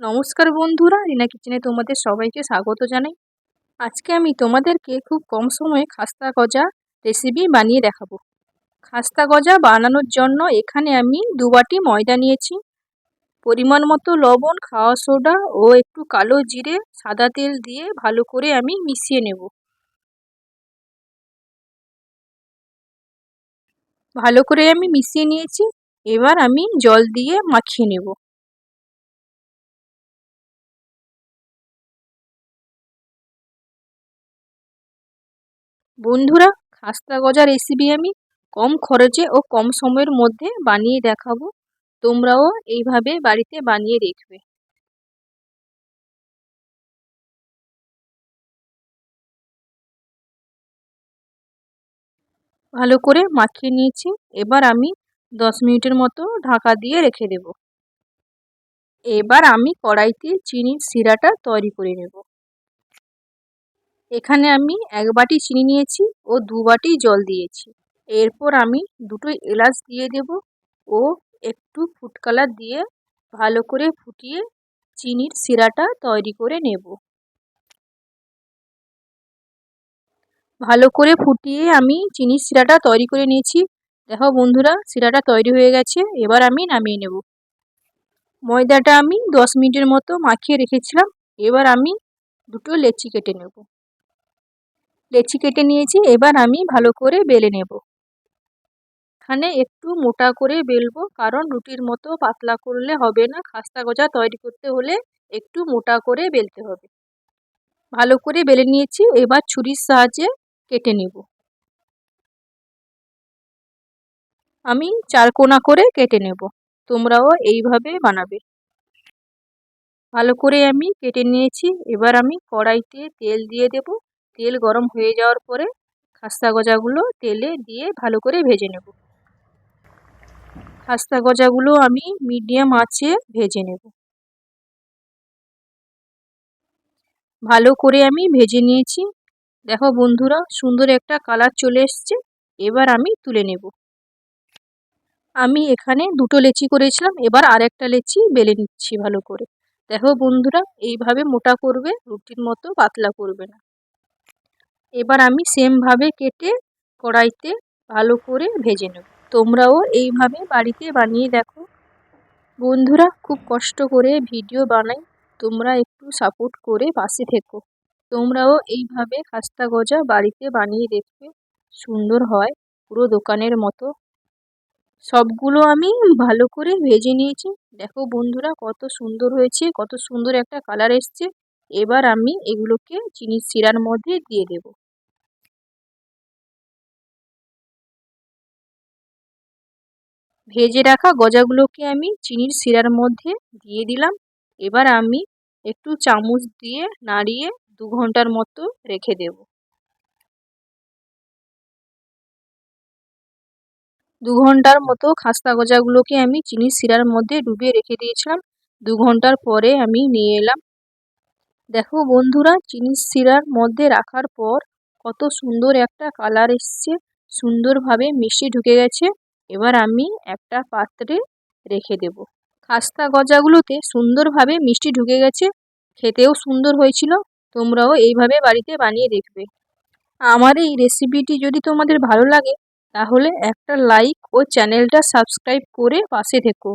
নমস্কার বন্ধুরা, রিনা কিচেনে তোমাদের সবাইকে স্বাগত জানাই। আজকে আমি তোমাদেরকে খুব কম সময়ে খাস্তা গজা রেসিপি বানিয়ে দেখাবো। খাস্তা গজা বানানোর জন্য এখানে আমি দু বাটি ময়দা নিয়েছি। পরিমাণ মতো লবণ, খাওয়া সোডা ও একটু কালো জিরে, সাদা তেল দিয়ে ভালো করে আমি মিশিয়ে নেব। ভালো করে আমি মিশিয়ে নিয়েছি। এবার আমি জল দিয়ে মাখিয়ে নেব। বন্ধুরা, খাস্তা গজা রেসিপি আমি কম খরচে ও কম সময়ের মধ্যে বানিয়ে দেখাবো। তোমরাও এইভাবে বাড়িতে বানিয়ে দেখবে। ভালো করে মাখিয়ে নিয়েছি। এবার আমি দশ মিনিটের মতো ঢাকা দিয়ে রেখে দেব। এবার আমি কড়াইতে চিনির শিরাটা তৈরি করে নেব। এখানে আমি এক বাটি চিনি নিয়েছি ও দু বাটি জল দিয়েছি। এরপর আমি দুটো এলাচ দিয়ে দেব ও একটু ফুড কালার দিয়ে ভালো করে ফুটিয়ে চিনির শিরাটা তৈরি করে নেব। ভালো করে ফুটিয়ে আমি চিনির শিরাটা তৈরি করে নিয়েছি। দেখো বন্ধুরা, শিরাটা তৈরি হয়ে গেছে, এবার আমি নামিয়ে নেব। ময়দাটা আমি দশ মিনিটের মতো মাখিয়ে রেখেছিলাম, এবার আমি দুটো লেচি কেটে নেব। লেচি কেটে নিয়েছি, এবার আমি ভালো করে বেলে নেব। এখানে একটু মোটা করে বেলবো, কারণ রুটির মতো পাতলা করলে হবে না। খাস্তা গজা তৈরি করতে হলে একটু মোটা করে বেলতে হবে। ভালো করে বেলে নিয়েছি, এবার ছুরির সাহায্যে কেটে নেব। আমি চার কোনা করে কেটে নেব, তোমরাও এইভাবে বানাবে। ভালো করে আমি কেটে নিয়েছি, এবার আমি কড়াইতে তেল দিয়ে দেব। তেল গরম হয়ে যাওয়ার পরে খাস্তা গজাগুলো তেলে দিয়ে ভালো করে ভেজে নেব। খাস্তা গজাগুলো আমি মিডিয়াম আঁচে ভেজে নেব। ভালো করে আমি ভেজে নিয়েছি। দেখো বন্ধুরা, সুন্দর একটা কালার চলে এসছে। এবার আমি তুলে নেব। আমি এখানে দুটো লেচি করেছিলাম, এবার আরেকটা লেচি বেলে নিচ্ছি ভালো করে। দেখো বন্ধুরা, এইভাবে মোটা করবে, রুটির মতো পাতলা করবে না। এবার আমি সেমভাবে কেটে কড়াইতে ভালো করে ভেজে নেব। তোমরাও এইভাবে বাড়িতে বানিয়ে দেখো। বন্ধুরা, খুব কষ্ট করে ভিডিও বানাই। তোমরা একটু সাপোর্ট করে পাশে থেকো। তোমরাও এইভাবে খাস্তা গজা বাড়িতে বানিয়ে দেখবে। সুন্দর হয়, পুরো দোকানের মতো। সবগুলো আমি ভালো করে ভেজে নিয়েছি। দেখো বন্ধুরা, কত সুন্দর হয়েছে, কত সুন্দর একটা কালার এসছে। এবার আমি এগুলোকে চিনির শিরার মধ্যে দিয়ে দেব। ভেজে রাখা গজাগুলোকে আমি চিনির শিরার মধ্যে দিয়ে দিলাম। এবার আমি একটু চামচ দিয়ে নাড়িয়ে দু ঘণ্টার মতো রেখে দেব। দু ঘণ্টার মতো খাস্তা গজাগুলোকে আমি চিনির শিরার মধ্যে ডুবিয়ে রেখে দিয়েছিলাম। দু ঘণ্টার পরে আমি নিয়ে এলাম। দেখো বন্ধুরা, চিনির শিরার মধ্যে রাখার পর কত সুন্দর একটা কালার এসছে। সুন্দরভাবে মিষ্টি ঢুকে গেছে। এবার আমি একটা পাত্রে রেখে দেব। খাস্তা গজাগুলোতে সুন্দরভাবে মিষ্টি ঢুকে গেছে, খেতেও সুন্দর হয়েছিল, তোমরাও এইভাবে বাড়িতে বানিয়ে দেখবে। আমার এই রেসিপিটি যদি তোমাদের ভালো লাগে, তাহলে একটা লাইক ও চ্যানেলটা সাবস্ক্রাইব করে পাশে থেকো।